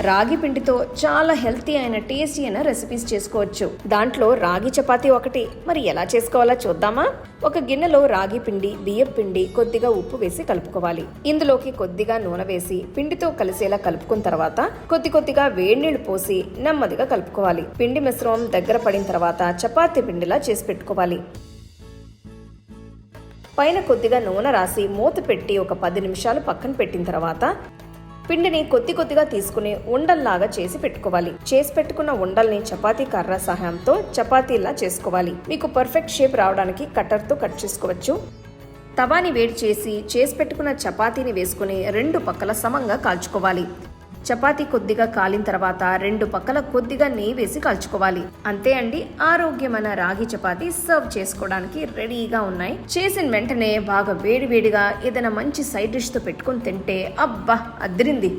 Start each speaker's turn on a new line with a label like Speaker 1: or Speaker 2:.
Speaker 1: రాగి పిండితో చాలా హెల్తీ అయిన టేస్టీ అయిన రెసిపీస్ చేసుకోవచ్చు. దాంట్లో రాగి చపాతి ఒకటి. మరి ఎలా చేసుకోవాలో చూద్దామా? ఒక గిన్నెలో రాగి పిండి బియ్యం పిండి కొద్దిగా ఉప్పు వేసి కలుపుకోవాలి. ఇందులోకి కొద్దిగా నూనె వేసి పిండితో కలిసేలా కలుపుకున్న తర్వాత కొద్ది కొద్దిగా వేడినీళ్ళు పోసి నెమ్మదిగా కలుపుకోవాలి. పిండి మిశ్రమం దగ్గర పడిన తర్వాత చపాతి పిండిలా చేసి పెట్టుకోవాలి. పైన కొద్దిగా నూనె రాసి మూత పెట్టి ఒక పది నిమిషాలు పక్కన పెట్టిన తర్వాత పిండిని కొద్ది కొద్దిగా తీసుకుని ఉండల్లాగా చేసి పెట్టుకోవాలి. చేసి పెట్టుకున్న ఉండల్ని చపాతీ కర్ర సహాయంతో చపాతీలా చేసుకోవాలి. మీకు పర్ఫెక్ట్ షేప్ రావడానికి కట్టర్తో కట్ చేసుకోవచ్చు. తవాని వేడి చేసి చేసి పెట్టుకున్న చపాతీని వేసుకుని రెండు పక్కల సమంగా కాల్చుకోవాలి. చపాతీ కొద్దిగా కాలిన తర్వాత రెండు పక్కల కొద్దిగా నెయ్యి వేసి కాల్చుకోవాలి. అంతే అండి ఆరోగ్యమైన రాగి చపాతీ సర్వ్ చేసుకోవడానికి రెడీగా ఉన్నాయి. చేసిన వెంటనే బాగా వేడివేడిగా ఏదైనా మంచి సైడ్ డిష్తో పెట్టుకొని తింటే అబ్బా అదిరింది.